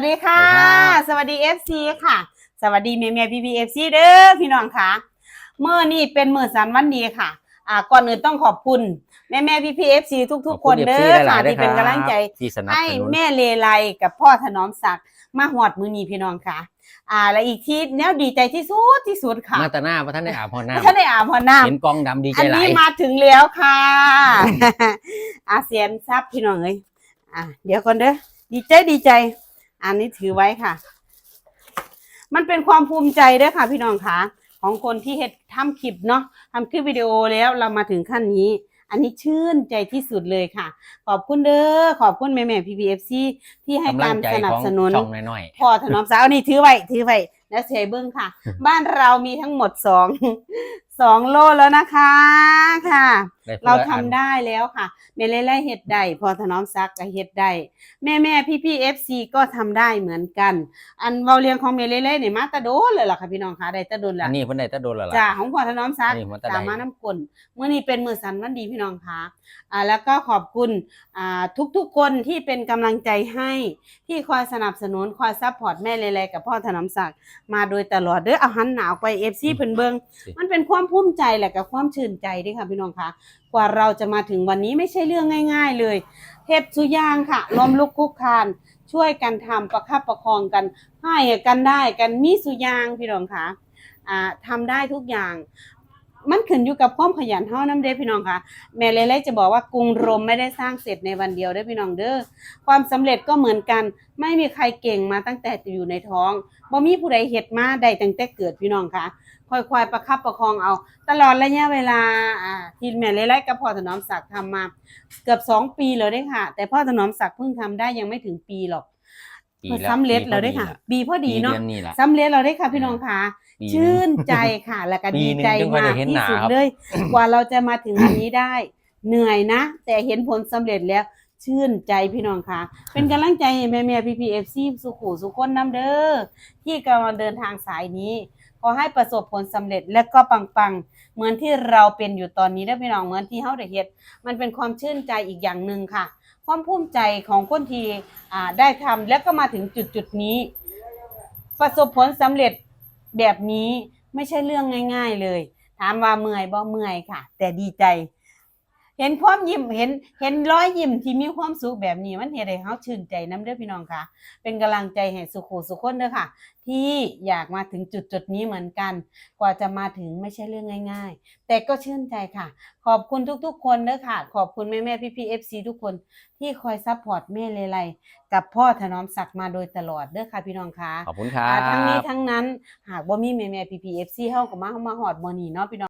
สวัสดีค่ะ สวัสดีครับสวัสดี FC ค่ะ สวัสดีแม่แม่พี่พีเอฟซีเด้อพี่น้องค่ะเมื่อนี่เป็นมื้อสันวันดีค่ะ อ่าก่อนอื่นต้องขอบคุณแม่แม่พี่พีเอฟซีทุก ๆ คนเด้อค่ะที่เป็นกำลังใจที่สนับให้สนุนแม่เลไลกับพ่อถนอมศักดิ์มาหอดมือนีพี่น้องค่ะ อ่า และอีกที่แนวดีใจที่สุดที่สุดค่ะ มาแตาหน้าพระท่านได้อาบพอหน้าท่านได้อาบพอน้ำเห็นกองดำดีใจอันหลานี้ยมาถึงแล้วค่ะ อาเซียนซับพี่น้องเอ้ยอะเดี๋ยวก่อนเด้อดีใจดีใจ อันนี้ถือไว้ค่ะ มันเป็นความภูมิใจเด้อค่ะ พี่น้องค่ะของคนที่เฮ็ดทำคลิปเนาะทำคลิปวิดีโอแล้วเรามาถึงขั้นนี้ อันนี้ชื่นใจที่สุดเลยค่ะ ขอบคุณเด้อขอบคุณแม่แม่พีพีเอฟซีที่ให้กำกาลัรงใจสนัขบองสนุนช่องน้อยพ่อถนอมสาวนี่ถือไว้ถือไว้แล้วเชเบิ้งค่ะ บ้านเรามีทั้งหมดสอง สองโลแล้วนะคะค่ะๆได้เราพื่อทำอัน ได้แล้วค่ะเมเล่ไล่เฮ็ดได้พอถนอมซักก็เฮ็ดได้แม่แม่พี่พี่เอฟซีก็ทำได้เหมือนกัน อันเวาเรียงของเมเล่ไล่เนี่ยมาแตะโดนเลยล่ะค่ะพี่น้องค่ะได้แตะโดนอัละนนี้เพิ่นได้แตะโดนและล่ะ จ้าของพอถนอมซักอันนี้มันตะไดตามมาน้ำกลเมื่อนี้เป็นมือสันวันดีพี่น้องค่ะอ่าแล้วก็ขอบคุณอ่าทุกๆคนที่เป็นกำลังใจให้ที่คอยสนับสนุนคอยซัพพอร์ตแม่เลไลกับพ่อถนอมศักดิ์มาโดยตลอดเด้อเอาหันหนาวไปเอฟซีเพิ่นเบิงมันเป็นความภูมิใจแหละกับความชื่นใจด้วยค่ะพี่น้องคะกว่าเราจะมาถึงวันนี้ไม่ใช่เรื่องง่าย ๆ เลยเทพสุยางค่ะล้มลุกคุกคาน ช่วยกันทำประคับประคองกันให้กันได้กันมีสุยางพี่น้องคะะทำทำได้ทุกอย่าง มันขึ้นอยู่กับความขยันเท่าน้ำเด้พี่น้องค่ะ แม่เล่ๆจะบอกว่ากรุงรมไม่ได้สร้างเสร็จในวันเดียวเด้พี่น้องเด้อความสำเร็จก็เหมือนกัน ไม่มีใครเก่งมาตั้งแต่อยู่ในท้องบ่มีผู้ใดเฮ็ดมาได้ตั้งแต่เกิดพี่น้องค่ะค่อยๆประคับประคองเอา ตลอดระยะเวลาที่แม่เล่ๆกับพ่อถนอมศักดิ์ทำมา เกือบสองปีแล้วเด้ค่ะ แต่พ่อถนอมศักดิ์เพิ่งทำได้ยังไม่ถึงปีหรอก ปีมันละสำเร็จแล้วเด้อค่ะปีพอดีเนาะปีดือนนี้ล่ะสำเร็จแล้วเด้อค่ะพี่น้องค่ะปีหนึ่งชื่นใจค่ะ แล้วก็ปีดีหนึ่งใจจึงค่อยมาได้กเห็นที่หน้าสุดครับเลยกว่าเราจะมาถึงวันนี้ได้ เหนื่อยนะ แต่เห็นผลสำเร็จแล้วชื่นใจพี่น้องค่ะ เป็นกำลังใจให้แม่แม่พีพีเอฟซีสุขุสุขคนน้ำเด้อที่กำลังเดินทางสายนี้ ขอให้ประสบผลสำเร็จและก็ปังๆ เหมือนที่เราเป็นอยู่ตอนนี้ได้พี่น้องเหมือนที่เฮาได้เฮ็ดมันเป็นความชื่นใจอีกอย่างหนึ่งค่ะ ความภูมิใจของคนที่อ่าได้ทำแล้วก็มาถึงจุดจุดๆนี้ ประสบผลสำเร็จแบบนี้ไม่ใช่เรื่องง่าย ๆเลย ถามว่าเมื่อยบ่เมื่อยค่ะ แต่ดีใจ เห็นความยิ้มเห็นเห็นรอยยิ้มที่มีความสุขแบบนี้มันเฮ็ดให้เฮาชื่นใจน้ำเด้อพี่น้องค่ะ เป็นกำลังใจให้สุขุสุขคนเด้อค่ะ ที่อยากมาถึงจุดจุดๆนี้เหมือนกัน กว่าจะมาถึงไม่ใช่เรื่องง่าย ๆ แต่ก็ชื่นใจค่ะ ขอบคุณทุกๆ คนเด้อค่ะ ขอบคุณแม่แม่พี่พี่เอฟซีทุกคนที่คอยซัพพอร์ตแม่เลไลกับพ่อถนอมศักดิ์มาโดยตลอดเด้อค่ะพี่น้องค่ะขอบคุณครัอ่าบทั้งนี้ทั้งนั้นหากว่ามีแม่แม่พีพีเอฟซีเฮาก็มาเฮามาฮอดมื้อนี้เนาะพี่น้อง